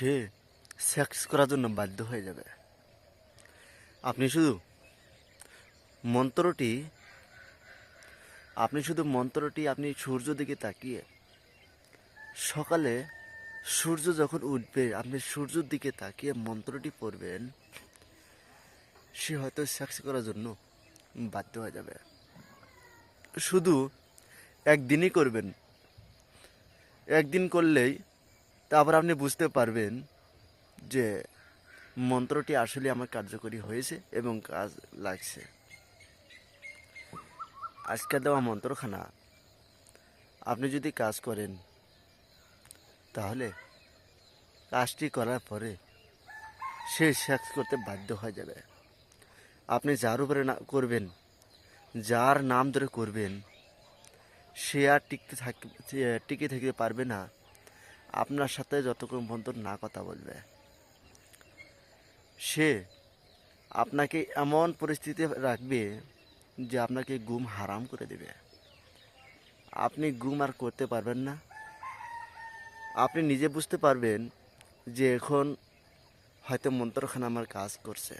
সে sex করার জন্য বাধ্য হয়ে যাবে। আপনি শুধু মন্ত্রটি, আপনি শুধু মন্ত্রটি, আপনি সূর্য দিকে তাকিয়ে সকালে সূর্য যখন উঠবে, আপনি সূর্যের দিকে তাকিয়ে মন্ত্রটি পড়বেন, সে হয়তো সেক্স করার জন্য বাধ্য হয়ে যাবে। শুধু একদিনই করবেন। একদিন করলেই তারপর আপনি বুঝতে পারবেন যে মন্ত্রটি আসলে আমার কার্যকরী হয়েছে এবং কাজ লাগছে। আজকে দেওয়া মন্ত্রখানা, আপনি যদি কাজ করেন, তাহলে কাজটি করার পরে সে শেষ করতে বাধ্য হয়ে যাবে। আপনি যার উপরে না করবেন, যার নাম ধরে করবেন, সে আর টিকতে থাক টিকে থাকতে পারবে না। আপনার সাথে যতক্ষণ পর্যন্ত না কথা বলবে। সে আপনাকে এমন পরিস্থিতি রাখবে যে আপনাকে গুম হারাম করে দেবে। আপনি গুম আর করতে পারবেন না। আপনি নিজে বুঝতে পারবেন যে এখন হয়তো মন্ত্রখানা আমার কাজ করছে।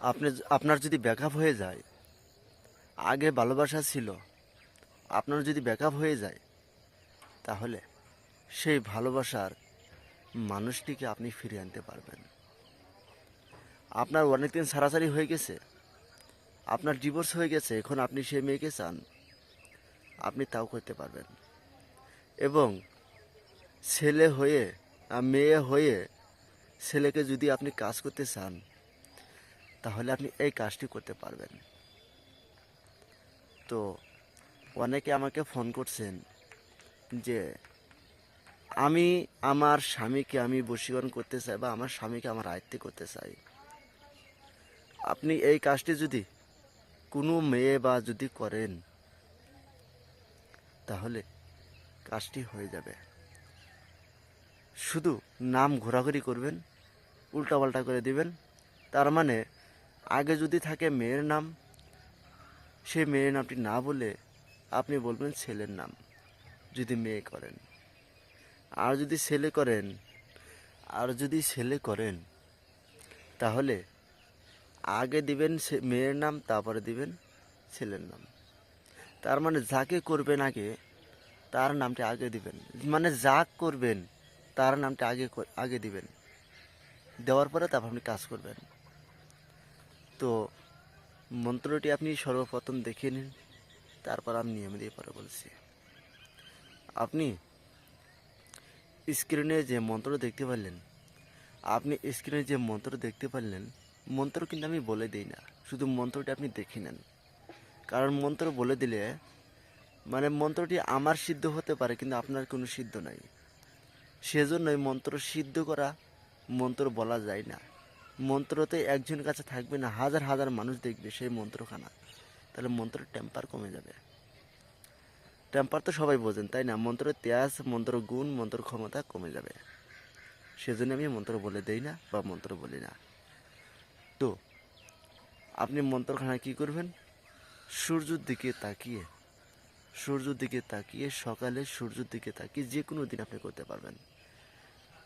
আপনি আপনার যদি ব্যাকআপ হয়ে যায়, আগে ভালোবাসা ছিল, আপনার যদি ব্যাকআপ হয়ে যায়, তাহলে সেই ভালোবাসার মানুষটিকে আপনি ফিরিয়ে আনতে পারবেন। আপনার অনেকদিন সারাসারি হয়ে গেছে, আপনার ডিভোর্স হয়ে গেছে, এখন আপনি সেই মেয়েকে চান, আপনি তাও করতে পারবেন। এবং ছেলে হয়ে মেয়ে হয়ে ছেলেকে যদি আপনি কাজ করতে চান, তাহলে আপনি এই কাজটি করতে পারবেন। তো অনেকে আমাকে ফোন করছেন যে আমি আমার স্বামীকে আমি বশীকরণ করতে চাই বা আমার স্বামীকে আমার আয়ত্তে করতে চাই। আপনি এই কাজটি যদি কোনো মেয়ে বা যদি করেন, তাহলে কাজটি হয়ে যাবে। শুধু নাম ঘোরাঘুরি করবেন, উল্টাপাল্টা করে দিবেন, তার মানে আগে যদি থাকে মেয়ের নাম সেই মেয়ের নামটি না বলে আপনি বলবেন ছেলের নাম, যদি মেয়ে করেন। আর যদি ছেলে করেন, আর যদি ছেলে করেন, তাহলে আগে দিবেন মেয়ের নাম, তারপরে দিবেন ছেলের নাম। তার মানে যাকে করবেন আগে, তার নামটা আগে দিবেন। মানে যা করবেন, তার নামটা আগে আগে দিবেন। দেওয়ার পরে তারপর আপনি কাজ করবেন। তো মন্ত্রটি আপনি সর্বপ্রথম দেখে নিন, তারপর আমি নিয়ম দিয়ে পরে বলছি। আপনি স্ক্রিনে যে মন্ত্র দেখতে পারলেন, আপনি স্ক্রিনে যে মন্ত্র দেখতে পারলেন, মন্ত্র কিন্তু আমি বলে দিই না, শুধু মন্ত্রটি আপনি দেখে নেন। কারণ মন্ত্র বলে দিলে মানে মন্ত্রটি আমার সিদ্ধ হতে পারে, কিন্তু আপনার কোনো সিদ্ধ নাই। সেজন্যই মন্ত্র সিদ্ধ করা মন্ত্র বলা যায় না। মন্ত্রতে একজন কাছে থাকবে না, হাজার হাজার মানুষ দেখবে সেই মন্ত্রখানা। তাহলে মন্ত্রের টেম্পার কমে যাবে। টেম্পার তো সবাই বোঝেন, তাই না? মন্ত্রের ত্যাস, মন্ত্র গুণ, মন্ত্র ক্ষমতা কমে যাবে। সেজন্য আমি মন্ত্র বলে দেই না বা মন্ত্র বলি না। তো, আপনি মন্ত্রখানা কি করবেন? সূর্যর দিকে তাকিয়ে, সূর্যর দিকে তাকিয়ে, সকালে সূর্যের দিকে তাকিয়ে যে কোনো দিন আপনি করতে পারবেন।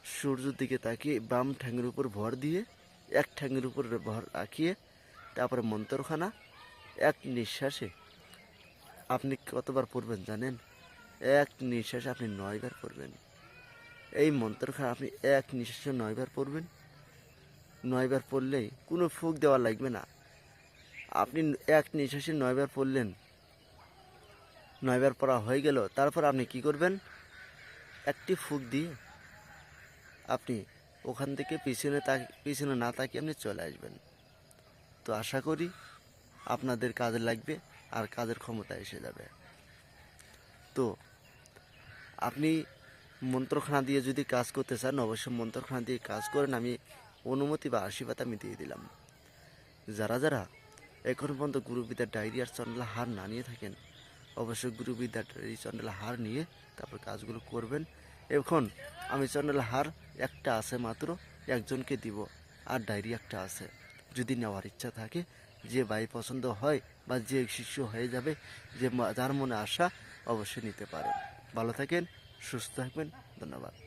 সূর্যের দিকে তাকিয়ে বাম ঠ্যাঙের উপর ভর দিয়ে, এক ঠ্যাঙের উপর ভর রাখিয়ে, তারপরে মন্ত্রখানা, এক নিঃশ্বাসে আপনি কতবার পড়বেন জানেন? এক নিঃশ্বাসে আপনি নয়বার পড়বেন। এই মন্ত্রখানা আপনি এক নিঃশ্বাসে নয়বার পড়বেন। নয়বার পড়লেই কোনো ফুক দেওয়া লাগবে না। আপনি এক নিঃশ্বাসে নয়বার পড়লেন, নয়বার পড়া হয়ে গেল, তারপর আপনি কি করবেন? একটি ফুক দিয়ে আপনি ওখান থেকে পিছনে তাক, পিছনে না তাকিয়ে আপনি চলে আসবেন। তো আশা করি আপনাদের কাজে লাগবে। আর কাজের ক্ষমতা এসে যাবে। তো, আপনি মন্ত্রখানা দিয়ে যদি কাজ করতে চান, অবশ্যই মন্ত্রখানা দিয়ে কাজ করেন। আমি অনুমতি বা আশীর্বাদ আমি দিয়ে দিলাম। যারা যারা এখন পর্যন্ত গুরুবিদ্যার ডায়েরি আর চন্ডলা হার না নিয়ে থাকেন, অবশ্যই গুরুবিদ্যার ডায়েরি চন্ডলা হার নিয়ে তারপর কাজগুলো করবেন। এখন আমি চন্ডলা হার একটা আছে মাত্র, একজনকে দিব, আর ডায়েরি একটা আছে। যদি নেওয়ার ইচ্ছা থাকে যে ভাই পছন্দ হয় বা যে শিষ্য হয়ে যাবে, যে যার মনে আশা, অবশ্যই নিতে পারেন। ভালো থাকেন, সুস্থ থাকবেন, ধন্যবাদ।